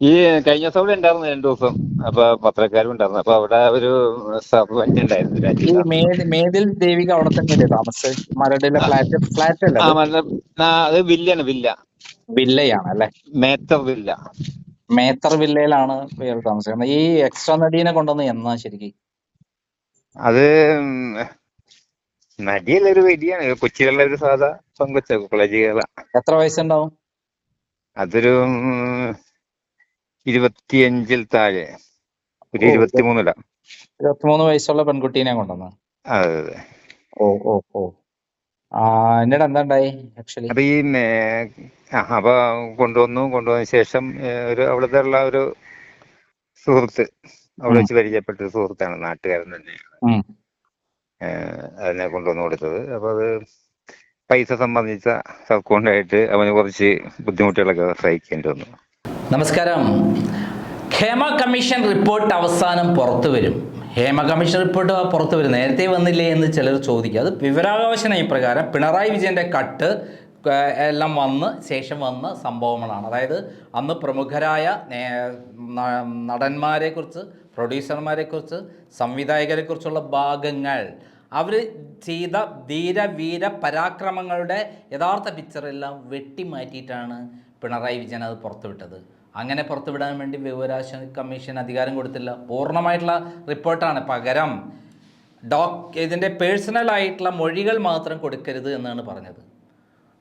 ഈ കഴിഞ്ഞ ദിവസം ഇവിടെ ഉണ്ടായിരുന്നു രണ്ടു ദിവസം. അപ്പൊ പത്രക്കാരും ഉണ്ടായിരുന്നു. അപ്പൊ അവിടെ ഒരു സർവഞ്ച് ഉണ്ടായിരുന്നു ദേവിക അവിടെ തന്നെയല്ലേ താമസിച്ചത് മരടിലെ ഫ്ലാറ്റ് ഫ്ലാറ്റ് അല്ല അത്? വില്ലാണ് വില്ല വില്ലയാണ് അല്ലെ മേത്തർ വില്ല. മേത്തർ വില്ലയിലാണ് ഇയാൾ താമസിക്കുന്നത്. ഈ എക്സ്ട്രാ നടീനെ കൊണ്ടുവന്ന് എന്നാ ശരിക്കും? അത് നടിയല്ല ഒരു വലിയാണ് കൊച്ചിയിലുള്ള ഒരു സാധാ പെങ്കൊച്ച കോളേജുകള എത്ര വയസ്സുണ്ടാവും? അതൊരു ഇരുപത്തിയഞ്ചിൽ താഴെ. ഒരു ഇരുപത്തിമൂന്നില. ഇരുപത്തിമൂന്ന് വയസ്സുള്ള പെൺകുട്ടീനെ കൊണ്ടുവന്ന? അതെ അതെ. ഓ ഓ ഓ. എന്നിട്ട് എന്താ ഉണ്ടായി ആക്ച്വലി അപ്പൊ ഈ അപ്പൊ കൊണ്ടുവന്നു. കൊണ്ടുവന്ന ശേഷം ഒരു അവിടുത്തെ ഉള്ള ഒരു സുഹൃത്ത് അവിടെ. വെച്ച് പരിചയപ്പെട്ട ഒരു സുഹൃത്താണ് നാട്ടുകാരൻ തന്നെയാണ്. അതിനെ കൊണ്ടുവന്ന് കൊടുത്തത്. അപ്പൊ അത് പൈസ സംബന്ധിച്ച അക്കൗണ്ടായിട്ട് അവന് കുറച്ച് ബുദ്ധിമുട്ടുകളൊക്കെ സഹിക്കേണ്ടി വന്നു. നമസ്കാരം. ഹേമ കമ്മീഷൻ റിപ്പോർട്ട് അവസാനം പുറത്തു വരും. ഹേമ കമ്മീഷൻ റിപ്പോർട്ട് പുറത്തു വരും. നേരത്തെ വന്നില്ലേ എന്ന് ചിലർ ചോദിക്കും. അത് വിവരാവകാശ നയപ്രകാരം പിണറായി വിജയന്റെ കട്ട് എല്ലാം വന്ന് ശേഷം വന്ന സംഭവങ്ങളാണ്. അതായത് അന്ന് പ്രമുഖരായ നടന്മാരെക്കുറിച്ച് പ്രൊഡ്യൂസർമാരെക്കുറിച്ച് സംവിധായകരെക്കുറിച്ചുള്ള ഭാഗങ്ങൾ അവർ ചെയ്ത ധീര വീര പരാക്രമങ്ങളുടെ യഥാർത്ഥ പിക്ചറെല്ലാം വെട്ടിമാറ്റിയിട്ടാണ് പിണറായി വിജയൻ അത് പുറത്തുവിട്ടത്. അങ്ങനെ പുറത്തുവിടാൻ വേണ്ടി വിവരാശ കമ്മീഷൻ അധികാരം കൊടുത്തില്ല. പൂർണമായിട്ടുള്ള റിപ്പോർട്ടാണ് പകരം. ഡോക് ഇതിന്റെ പേഴ്സണലായിട്ടുള്ള മൊഴികൾ മാത്രം കൊടുക്കരുത് എന്നാണ് പറഞ്ഞത്.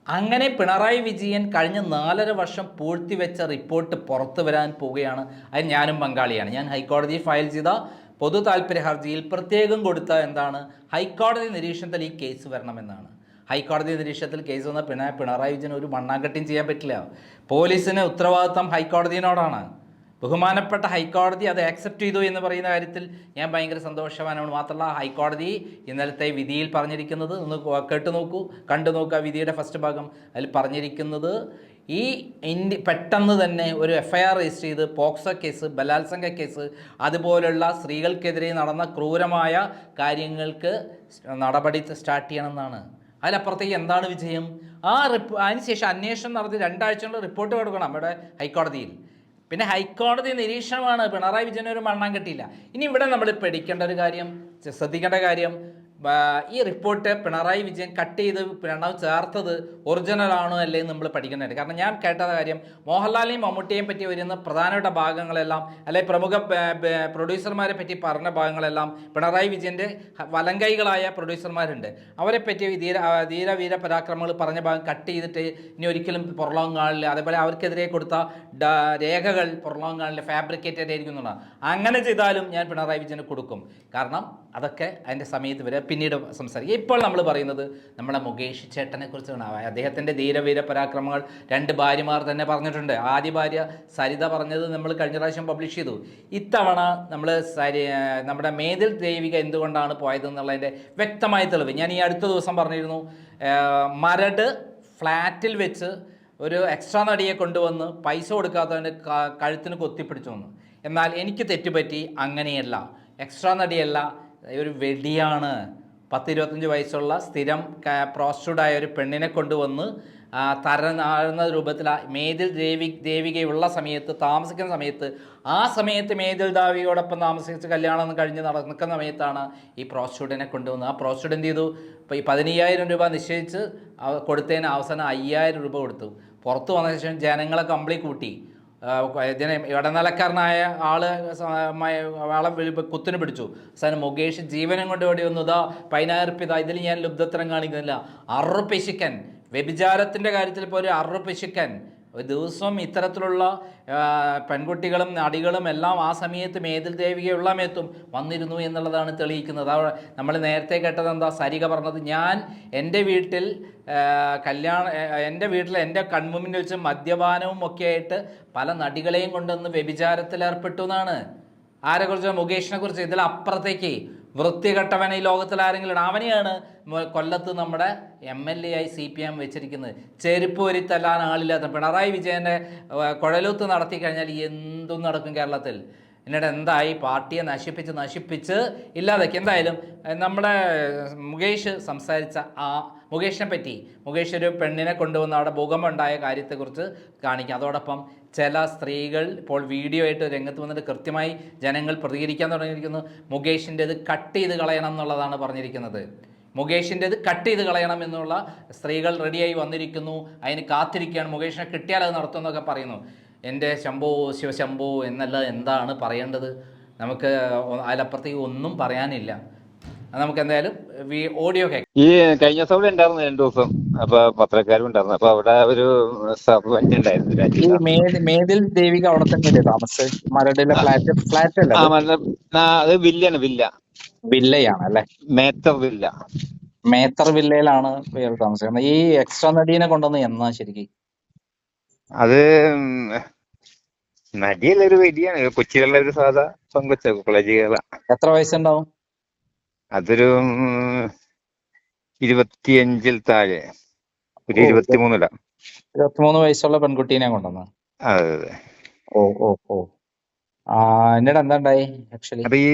അങ്ങനെ പിണറായി വിജയൻ കഴിഞ്ഞ നാലര വർഷം പൂഴ്ത്തിവെച്ച റിപ്പോർട്ട് പുറത്തു വരാൻ പോവുകയാണ്. അത് ഞാനും പങ്കാളിയാണ്. ഞാൻ ഹൈക്കോടതിയിൽ ഫയൽ ചെയ്ത പൊതു താല്പര്യ ഹർജിയിൽ പ്രത്യേകം കൊടുത്ത എന്താണ്? ഹൈക്കോടതി നിരീക്ഷണത്തിൽ ഈ കേസ് വരണമെന്നാണ്. ഹൈക്കോടതി നിരീക്ഷണത്തിൽ കേസ് വന്ന പിണ പിണറായി വിജയൻ ഒരു മണ്ണാങ്കട്ടിയും ചെയ്യാൻ പറ്റില്ല. പോലീസിന് ഉത്തരവാദിത്തം ഹൈക്കോടതിയോടാണ് ബഹുമാനപ്പെട്ട ഹൈക്കോടതി അത് ആക്സെപ്റ്റ് ചെയ്തു എന്ന് പറയുന്ന കാര്യത്തിൽ ഞാൻ ഭയങ്കര സന്തോഷവാനാണ്. മാത്രമല്ല ഹൈക്കോടതി ഇന്നലത്തെ വിധിയിൽ പറഞ്ഞിരിക്കുന്നത് ഒന്ന് കേട്ട് നോക്കൂ കണ്ടു നോക്കുക വിധിയുടെ ഫസ്റ്റ് ഭാഗം. അതിൽ പറഞ്ഞിരിക്കുന്നത് ഈ ഇന്ത്യ പെട്ടെന്ന് തന്നെ ഒരു എഫ് ഐ ആർ രജിസ്റ്റർ ചെയ്ത് പോക്സോ കേസ് ബലാത്സംഗ കേസ് അതുപോലുള്ള സ്ത്രീകൾക്കെതിരെ നടന്ന ക്രൂരമായ കാര്യങ്ങൾക്ക് നടപടി സ്റ്റാർട്ട് ചെയ്യണമെന്നാണ് അതിലപ്പുറത്തേക്ക് എന്താണ് വിജയം? ആ റിപ്പോ അതിനുശേഷം അന്വേഷണം നടത്തി രണ്ടാഴ്ച കൊണ്ട് റിപ്പോർട്ട് കൊടുക്കണം നമ്മുടെ ഹൈക്കോടതിയിൽ. പിന്നെ ഹൈക്കോടതി നിരീക്ഷണമാണ് പിണറായി വിജയൻ ഒരു മണ്ണാൻ കിട്ടിയില്ല. ഇനി ഇവിടെ നമ്മൾ പഠിക്കേണ്ട ഒരു കാര്യം ശ്രദ്ധിക്കേണ്ട കാര്യം ഈ റിപ്പോർട്ട് പിണറായി വിജയൻ കട്ട് ചെയ്ത് പ്രണവ് ചേർത്തത് ഒറിജിനൽ ആണോ അല്ലേ നമ്മൾ പഠിക്കുന്നുണ്ട് കാരണം ഞാൻ കേട്ട കാര്യം മോഹൻലാലിനെയും മമ്മൂട്ടിയെയും പറ്റി വരുന്ന പ്രധാനപ്പെട്ട ഭാഗങ്ങളെല്ലാം അല്ലെ പ്രമുഖ പ്രൊഡ്യൂസർമാരെ പറ്റി പറഞ്ഞ ഭാഗങ്ങളെല്ലാം പിണറായി വിജയന്റെ വലങ്കൈകളായ പ്രൊഡ്യൂസർമാരുണ്ട് അവരെ പറ്റി ധീര ധീരവീര ധീര വീര പരാക്രമങ്ങൾ പറഞ്ഞ ഭാഗം കട്ട് ചെയ്തിട്ട് ഇനി ഒരിക്കലും പുറലോകം കാണില്ല. അതേപോലെ അവർക്കെതിരെ കൊടുത്ത രേഖകൾ പുറലോകം കാണില്ല. ഫാബ്രിക്കേറ്റഡ് ആയിരിക്കും അങ്ങനെ ചെയ്താലും ഞാൻ പിണറായി വിജയന് കൊടുക്കും. കാരണം അതൊക്കെ അതിന്റെ സമയത്ത് വരെ പിന്നീട് സംസാരിക്കുക ഇപ്പോൾ നമ്മൾ പറയുന്നത് നമ്മുടെ മുകേഷ് ചേട്ടനെ കുറിച്ചാണ്. അദ്ദേഹത്തിന്റെ ധീരവീര പരാക്രമങ്ങൾ രണ്ട് ഭാര്യമാർ തന്നെ പറഞ്ഞിട്ടുണ്ട്. ആദ്യ ഭാര്യ സരിത പറഞ്ഞത് നമ്മൾ കഴിഞ്ഞ പ്രാവശ്യം പബ്ലിഷ് ചെയ്തു. ഇത്തവണ നമ്മൾ സരി നമ്മുടെ മേതിൽ ദേവിക എന്തുകൊണ്ടാണ് പോയത് എന്നുള്ളതിന്റെ വ്യക്തമായ തെളിവ്. ഞാൻ ഈ അടുത്ത ദിവസം പറഞ്ഞിരുന്നു. മരട് ഫ്ലാറ്റിൽ വെച്ച് ഒരു എക്സ്ട്രാ നടിയെ കൊണ്ടുവന്ന് പൈസ കൊടുക്കാത്തതിന്റെ കഴുത്തിന് കൊത്തിപ്പിടിച്ചു വന്നു എന്നാൽ എനിക്ക് തെറ്റുപറ്റി അങ്ങനെയല്ല. എക്സ്ട്രാ നടിയല്ല. ഒരു വെടിയാണ് പത്ത് ഇരുപത്തഞ്ച് വയസ്സുള്ള സ്ഥിരം പ്രോസ്റ്റുഡായ ഒരു പെണ്ണിനെ കൊണ്ടുവന്ന് തരനാഴുന്ന രൂപത്തിൽ മേതിൽ ദേവി ദേവികയുള്ള സമയത്ത് താമസിക്കുന്ന സമയത്ത് ആ സമയത്ത് മേതിൽ ദാവിയോടൊപ്പം താമസിച്ച് കല്യാണം കഴിഞ്ഞ് നടക്കുന്ന സമയത്താണ് ഈ പ്രോസ്റ്റുഡിനെ കൊണ്ടുവന്നത്. ആ പ്രോസ്റ്റുഡ് എന്ത് ചെയ്തു? ഈ പതിനയ്യായിരം രൂപ നിശ്ചയിച്ച് കൊടുത്തതിന് അവസാനം അയ്യായിരം രൂപ കൊടുത്തു. പുറത്തു വന്ന ശേഷം ജനങ്ങളെ കംപ്ലീറ്റ് കൂട്ടി. ഇടനിലക്കാരനായ ആൾ ആളെ കുത്തിന് പിടിച്ചു. അവസാനം മുകേഷ് ജീവനം കൊണ്ട് ഓടി വന്നു. ഇതാ പതിനായിരം ഇതിൽ ഞാൻ ലുബ്ധത്തരം കാണിക്കുന്നില്ല അറുപിശുക്കൻ വ്യഭിചാരത്തിന്റെ കാര്യത്തിൽ ഇപ്പോൾ ഒരു അറുപിശുക്കൻ ഒരു ദിവസം ഇത്തരത്തിലുള്ള പെൺകുട്ടികളും നടികളും എല്ലാം ആ സമയത്ത് മേതിൽ ദേവികയുള്ള സമയത്തും വന്നിരുന്നു എന്നുള്ളതാണ് തെളിയിക്കുന്നത്. അവിടെ നമ്മൾ നേരത്തെ കേട്ടത് എന്താ? സരിക പറഞ്ഞത് ഞാൻ എന്റെ വീട്ടിൽ കല്യാണ എന്റെ വീട്ടിൽ എന്റെ കൺമുമ്പിൽ വെച്ച് മദ്യപാനവും ഒക്കെ ആയിട്ട് പല നടികളെയും കൊണ്ടുവന്ന് വ്യഭിചാരത്തിൽ ഏർപ്പെട്ടു എന്നാണ്. ആരെക്കുറിച്ച് മുകേഷിനെ കുറിച്ച്? ഇതിൽ വൃത്തികെട്ടവൻ ഈ ലോകത്തിൽ ആരെങ്കിലും. അവനെയാണ് കൊല്ലത്ത് നമ്മുടെ എം എൽ എ ആയി സി പി എം വെച്ചിരിക്കുന്നത്. ചെരുപ്പ് വരി ആളില്ലാത്ത പിണറായി വിജയന്റെ കുഴലൂത്ത് നടത്തി കഴിഞ്ഞാൽ എന്തും നടക്കും കേരളത്തിൽ. എന്നിട്ട് എന്തായി? പാർട്ടിയെ നശിപ്പിച്ച് നശിപ്പിച്ച് ഇല്ലാതാക്കി. എന്തായാലും നമ്മുടെ മുകേഷ് സംസാരിച്ച ആ മുകേഷിനെ പറ്റി മുകേഷ് ഒരു പെണ്ണിനെ കൊണ്ടുവന്ന് അവിടെ ഭൂകമ്പം ഉണ്ടായ കാര്യത്തെക്കുറിച്ച് കാണിക്കാം. അതോടൊപ്പം ചില സ്ത്രീകൾ ഇപ്പോൾ വീഡിയോ ആയിട്ട് രംഗത്ത് വന്നിട്ട് കൃത്യമായി ജനങ്ങൾ പ്രതികരിക്കാൻ തുടങ്ങിയിരിക്കുന്നു. മുകേഷിന്റെത് കട്ട് ചെയ്ത് കളയണം എന്നുള്ളതാണ് പറഞ്ഞിരിക്കുന്നത്. മുകേഷിന്റെത് കട്ട് ചെയ്ത് കളയണം എന്നുള്ള സ്ത്രീകൾ റെഡിയായി വന്നിരിക്കുന്നു. അതിന് കാത്തിരിക്കുകയാണ്. മുകേഷിനെ കിട്ടിയാൽ അത് നടത്തുമെന്നൊക്കെ പറയുന്നു. എന്റെ ശംഭോ ശിവശംഭോ എന്നല്ല എന്താണ് പറയേണ്ടത്? നമുക്ക് അതിലപ്പുറത്തേക്ക് ഒന്നും പറയാനില്ല. നമുക്ക് എന്തായാലും ഓഡിയോ കേൾക്കാം. ഈ കഴിഞ്ഞ ദിവസം ഇവിടെ ഉണ്ടായിരുന്നു രണ്ടു ദിവസം. അപ്പൊ പത്രക്കാരും ഉണ്ടായിരുന്നു. അപ്പൊ അവിടെ ഒരു സർവന്റ് ഉണ്ടായിരുന്നു മേതിൽ ദേവിക അവിടെ തന്നെ താമസിച്ചത് മരടിലെ ഫ്ലാറ്റ് ഫ്ലാറ്റ് അല്ല ആ അത്? വില്ലാണ് വില്ല. വില്ലയാണ് അല്ലെ മേത്തർ വില്ല. മേത്തർ വില്ലയിലാണ് താമസിക്കുന്നത്. ഈ എക്സ്ട്രാ നടീനെ കൊണ്ടുവന്ന് എന്നാ ശരിക്കും? അത് നടിയല്ല ഒരു വലിയാണ്. കൊച്ചിയിലുള്ള ഒരു സാധാ പെങ്കൊച്ച കോളേജുകള എത്ര വയസ്സുണ്ടാവും? അതൊരു ഇരുപത്തിയഞ്ചിൽ താഴെ. ഒരു ഇരുപത്തിമൂന്നില. ഇരുപത്തിമൂന്ന് വയസ്സുള്ള പെൺകുട്ടീനെ കൊണ്ടുവന്നു അതെ അതെ. ഓ ഓ ഓ. എന്നിട്ട് എന്താ ഉണ്ടായി ആക്ച്വലി അപ്പൊ ഈ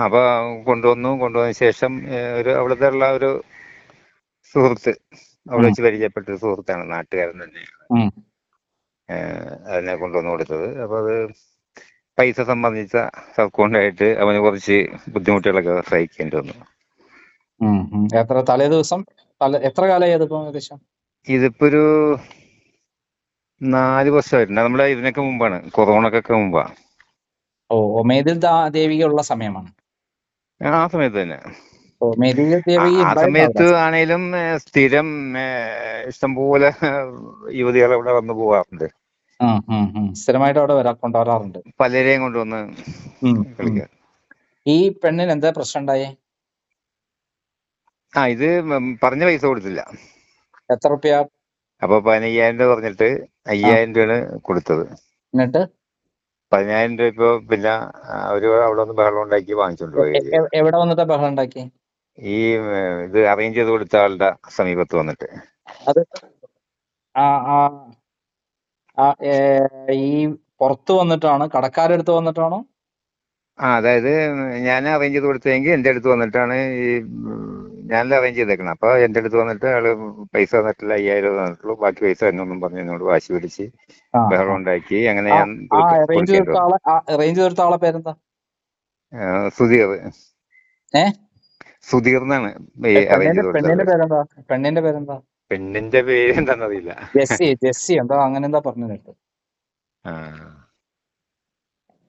അപ്പൊ കൊണ്ടുവന്നു. കൊണ്ടുവന്ന ശേഷം ഒരു അവിടുത്തെ ഉള്ള ഒരു സുഹൃത്ത് അവിടെ വെച്ച് പരിചയപ്പെട്ട ഒരു സുഹൃത്താണ് നാട്ടുകാരൻ തന്നെ ഉം. അതിനെ കൊണ്ടുവന്ന് കൊടുത്തത്. അപ്പൊ അത് പൈസ സംബന്ധിച്ച സബ്കോണ്ടായിട്ട് അവന് കുറച്ച് ബുദ്ധിമുട്ടുകളൊക്കെ സഹിക്കേണ്ടി വന്നു. എത്ര തലേ ദിവസം? എത്ര കാലമായി അതിപ്പോ ഏകദേശം? ഇതിപ്പോ ഒരു നാല് വർഷമായിട്ടുണ്ട്. നമ്മുടെ ഇതിനൊക്കെ മുമ്പാണ്. കൊറോണക്കൊക്കെ മുമ്പാ. ഓ മേതിൽ ദേവിയുള്ള ദേവിക ഉള്ള സമയമാണ്. ആ സമയത്ത് തന്നെ. ആ സമയത്ത്? ആണേലും സ്ഥിരം ഇഷ്ടംപോലെ യുവതികൾ ഇവിടെ വന്നു പോവാറുണ്ട്. സ്ഥിരമായിട്ട് അവിടെ വരാ കൊണ്ടുവരാറുണ്ട്. പലരെയും കൊണ്ടുവന്ന്. ഈ പെണ്ണിന് എന്താ പ്രശ്നം ഉണ്ടായേ ആ ഇത് പറഞ്ഞ പൈസ കൊടുത്തില്ല. എത്ര റുപ്യ? അപ്പൊ പതിനയ്യായിരം രൂപ പറഞ്ഞിട്ട് അയ്യായിരം രൂപയാണ് കൊടുത്തത്. എന്നിട്ട്? പതിനായിരം രൂപ ഇപ്പൊ പിന്നെ അവർ അവിടെ വന്ന് ബഹളം ഉണ്ടാക്കി വാങ്ങിച്ചോണ്ട് പോയി. എവിടെ വന്നിട്ട് ബഹളം ഉണ്ടാക്കി? ഈ ഇത് അറേഞ്ച് ചെയ്ത് കൊടുത്ത ആളുടെ സമീപത്ത് വന്നിട്ട്. അത് ആ ആ. ഈ പുറത്ത് വന്നിട്ടാണ്? കടക്കാരെടുത്ത് വന്നിട്ടാണോ? ആ അതായത് ഞാൻ അറേഞ്ച് ചെയ്ത് കൊടുത്തെങ്കിൽ എന്റെ അടുത്ത് വന്നിട്ടാണ് ഈ ഞാൻ അറേഞ്ച് ചെയ്തേക്കണം അപ്പൊ എന്റെ അടുത്ത് വന്നിട്ട് അയാൾ പൈസ തന്നിട്ടില്ല അയ്യായിരം രൂപ തന്നിട്ടുള്ളൂ. ബാക്കി പൈസ എന്നൊന്നും പറഞ്ഞ് എന്നോട് വാശി പിടിച്ച് ബഹളം ഉണ്ടാക്കി അങ്ങനെ ഞാൻ അറേഞ്ച് ആളെ പേരെന്താ? സുധീർ. ഏ? സുധീർ എന്നാണ് പെണ്ണിന്റെ പേരെന്താ? പെണ്ണിന്റെ പേരെന്താ? പെണ്ണിന്റെ പേര് എന്താന്നറിയില്ല ജെസ്സി ജെസ്സി. എന്താ അങ്ങനെ എന്താ പറഞ്ഞു കേട്ടു. ആ.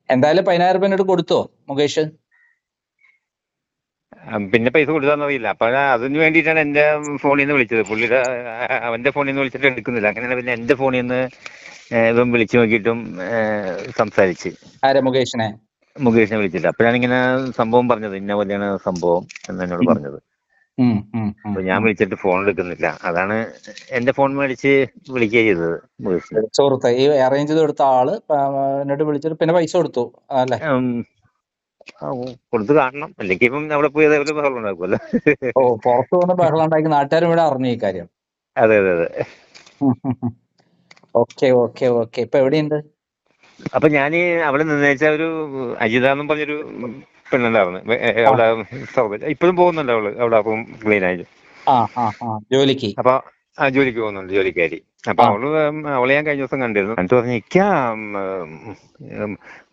എന്തായാലും പതിനായിരം രൂപ കൊടുത്തോ മുകേഷ്? പിന്നെ പൈസ കൊടുത്താന്നറിയില്ല അപ്പൊ അതിന് വേണ്ടിയിട്ടാണ് എന്റെ ഫോണിൽ നിന്ന് വിളിച്ചത്. പുള്ളിയുടെ അവന്റെ ഫോണിൽ നിന്ന് വിളിച്ചിട്ട് എടുക്കുന്നില്ല. അങ്ങനെയാണ് പിന്നെ എന്റെ ഫോണിൽ നിന്ന് ഇപ്പം ഇവൻ വിളിച്ചു നോക്കിയിട്ടും സംസാരിച്ച്. ആരെ മുകേഷിനെ? മുകേഷിനെ വിളിച്ചില്ല അപ്പോഴാണ് ഇങ്ങനെ സംഭവം പറഞ്ഞത്. ഇന്ന പോലെയാണ് സംഭവം എന്നോട്. പറഞ്ഞത്. അപ്പൊ ഞാൻ ഉം. വിളിച്ചിട്ട് ഫോൺ എടുക്കുന്നില്ല. അതാണ് എന്റെ ഫോൺ മേടിച്ച് വിളിക്കുക ചെയ്തത്. സുഹൃത്ത് ഈ അറേഞ്ച് ചെയ്ത് കൊടുത്ത ആൾ എന്നിട്ട് വിളിച്ചിട്ട് പിന്നെ പൈസ കൊടുത്തു അല്ലെ കൊടുത്തു കൊടുത്ത് കാണണം. അല്ലെങ്കിൽ ഇപ്പം അവിടെ പോയി അതേപോലെ ബഹളം ഉണ്ടാക്കുമല്ലോ ഓ പുറത്തു വന്ന് ബഹളം ഉണ്ടാക്കി നാട്ടുകാരും ഇവിടെ അറിഞ്ഞു ഈ കാര്യം. അതെ അതെ അതെ. Okay okay okay. ഇപ്പൊ എവിടെയുണ്ട്? അപ്പൊ ഞാൻ അവിടെ നിന്നേച്ച ഒരു അജിത എന്നും പറഞ്ഞൊരു പെണ്ണുണ്ടായിരുന്നു. അവിടെ ഇപ്പോഴും പോകുന്നുണ്ട് അവൾ. അവിടെ അപ്പം ക്ലീൻ ആയിട്ട് ജോലിക്ക്? അപ്പൊ ആ ജോലിക്ക് പോകുന്നുണ്ട്. ജോലിക്കാരി അപ്പൊ അവൾ അവൾ ഞാൻ കഴിഞ്ഞ ദിവസം കണ്ടിരുന്നു. എന്നിട്ട് പറഞ്ഞു എനിക്ക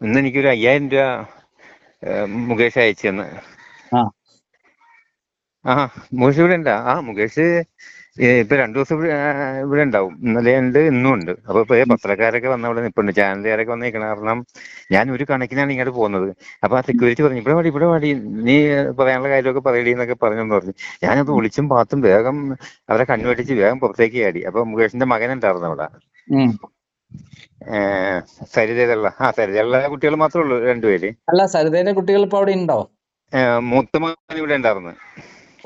ഇന്ന് എനിക്കൊരു അയ്യായിരം രൂപ മുകേഷ് അയച്ചു തന്ന്. ആ. മുകേഷ് ഇവിടെ ഉണ്ടാ ആ മുകേഷ് ഇപ്പൊ രണ്ടു ദിവസം ഇവിടെ ഉണ്ടാവും. ഇന്നലെ ഉണ്ട് ഇന്നും ഉണ്ട്. അപ്പൊ ഇപ്പൊ പത്രക്കാരൊക്കെ വന്ന അവിടെ നിപ്പുണ്ട് ചാനലുകാരൊക്കെ വന്ന് നിൽക്കണം കാരണം ഞാൻ ഒരു കണക്കിനാണ് ഇങ്ങോട്ട് പോകുന്നത്. അപ്പൊ ആ സെക്യൂരിറ്റി പറഞ്ഞു ഇവിടെ വാടി ഇവിടെ വാടി. നീ പറയാനുള്ള കാര്യമൊക്കെ പറയടി എന്നൊക്കെ പറഞ്ഞെന്ന് പറഞ്ഞു. ഞാനത് ഒളിച്ചും പാത്തും വേഗം അവരെ കണ്ണുവെട്ടിച്ച് വേഗം പുറത്തേക്ക് ആടി അപ്പൊ മുകേഷിന്റെ മകൻ ഉണ്ടായിരുന്നു അവിടെ. സരിതയിലുള്ള ആ സരിതയിലുള്ള കുട്ടികൾ മാത്രമേ ഉള്ളൂ രണ്ടുപേര്. അല്ല സരിതയിലെ കുട്ടികൾ ഇപ്പൊ അവിടെ ഉണ്ടോ? മൂത്ത മകൻ ഇവിടെ ഉണ്ടായിരുന്നു.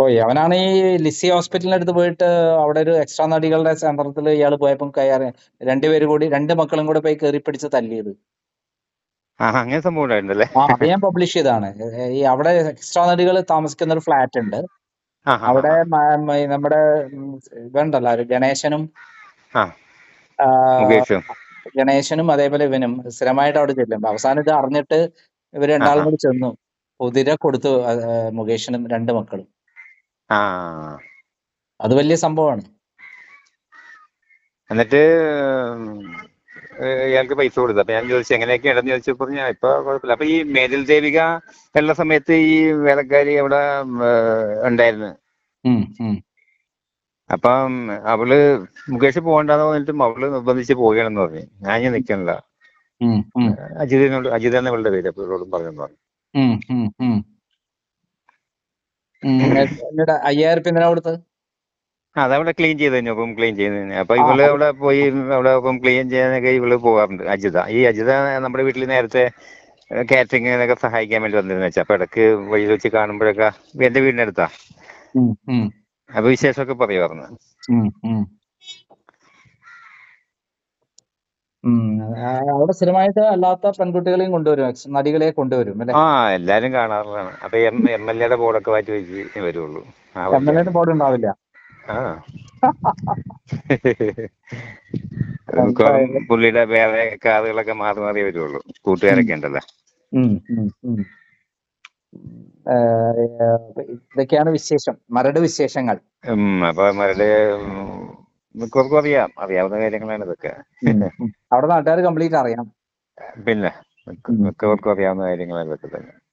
ഓയ് അവനാണ് ഈ ലിസി ഹോസ്പിറ്റലിന്റെ അടുത്ത് പോയിട്ട് അവിടെ ഒരു എക്സ്ട്രാ നടികളുടെ സെന്ററിൽ ഇയാൾ പോയപ്പം കയറി രണ്ടുപേരും കൂടി രണ്ട് മക്കളും കൂടെ പോയി കയറി പിടിച്ച് തല്ലിയത്. അങ്ങനെ സംഭവം ഉണ്ടായിട്ടുണ്ടല്ലേ ആ അത് ഞാൻ പബ്ലിഷ് ചെയ്താണ് ഈ അവിടെ എക്സ്ട്രാ നടികൾ താമസിക്കുന്ന ഒരു ഫ്ലാറ്റ് ഉണ്ട്. അവിടെ നമ്മുടെ ഇവണ്ടല്ലോ ഗണേശനും ഗണേശനും അതേപോലെ ഇവനും സ്ഥിരമായിട്ട് അവിടെ ചെല്ലും അവസാനം ഇത് അറിഞ്ഞിട്ട് ഇവർ രണ്ടാളും കൂടി ചെന്നു. കുതിര കൊടുത്തു മുകേഷിനും രണ്ട് മക്കളും. അത് വലിയ സംഭവമാണ് എന്നിട്ട് ഇയാൾക്ക് പൈസ കൊടുത്തു. അപ്പൊ ഞാൻ ചോദിച്ചു എങ്ങനെയൊക്കെ ഉണ്ടെന്ന് ചോദിച്ചപ്പോ ഞാൻ ഇപ്പൊ കുഴപ്പമില്ല. അപ്പൊ ഈ മേതിൽ ദേവിക ഉള്ള സമയത്ത് ഈ വേലക്കാരി അവിടെ ഉണ്ടായിരുന്നു. അപ്പം അവൾ മുകേഷ് പോകണ്ടെന്ന് പറഞ്ഞിട്ടും അവൾ നിർബന്ധിച്ച് പോവുകയാണെന്ന് പറഞ്ഞു. ഞാൻ ഞാൻ നിക്കണില്ല അജിതനോട് അജിത പേര് അപ്പോഴോടും പറഞ്ഞു. പറഞ്ഞു എന്നിട്ട് അയ്യായിരം ഉറുപ്പ്യ എന്തിനാ കൊടുത്തത് ആ, അതവിടെ ക്ലീൻ ചെയ്ത് കഴിഞ്ഞു അപ്പം ക്ലീൻ ചെയ്ത് കഴിഞ്ഞു. അപ്പൊ ഇവൾ അവിടെ പോയി അവിടെ അപ്പം ക്ലീൻ ചെയ്യാനൊക്കെ ഇവൾ പോകാറുണ്ട് അജിത ഈ അജിത നമ്മുടെ വീട്ടിൽ നേരത്തെ കാറ്ററിങ്ങിനൊക്കെ സഹായിക്കാൻ വേണ്ടി വന്നിരുന്നു വെച്ചാൽ അപ്പൊ ഇടയ്ക്ക് വഴിയിൽ വെച്ച് കാണുമ്പോഴൊക്കെ എന്റെ വീടിനടുത്താ? അപ്പൊ വിശേഷമൊക്കെ പറയുമായിരുന്നു ഉം, ആ, അവിടെ സ്ഥിരമായിട്ട് അല്ലാത്ത പെൺകുട്ടികളെയും കൊണ്ടുവരും നടികളെ കൊണ്ടുവരും അല്ലെ? ആ എല്ലാരും കാണാറുള്ളതാണ്. അപ്പൊ എം എം എൽ എയുടെ ബോർഡൊക്കെ മാറ്റി വെച്ച് വരുള്ളൂ. ആ എം എൽ എന്റെ ബോർഡ് ഉണ്ടാവില്ല. ആ. മിക്കവാറും പുള്ളിയുടെ വേറെ കാറുകളൊക്കെ മാറി മാറി വരുള്ളൂ. കൂട്ടുകാരൊക്കെ ഉണ്ടല്ലോ. ഉം, ഉം, ഉം. ഏഹ്, ഇതൊക്കെയാണ് വിശേഷം. മരട് വിശേഷങ്ങൾ. ഉം അപ്പൊ മരുടെ മിക്കവർക്കും അറിയാം. അറിയാവുന്ന കാര്യങ്ങളാണ് ഇതൊക്കെ. അവിടെ നാട്ടുകാർ കംപ്ലീറ്റ് അറിയാം. പിന്നെ. മിക്ക- മിക്കവർക്കും അറിയാവുന്ന കാര്യങ്ങളാണ് ഇതൊക്കെ തന്നെ.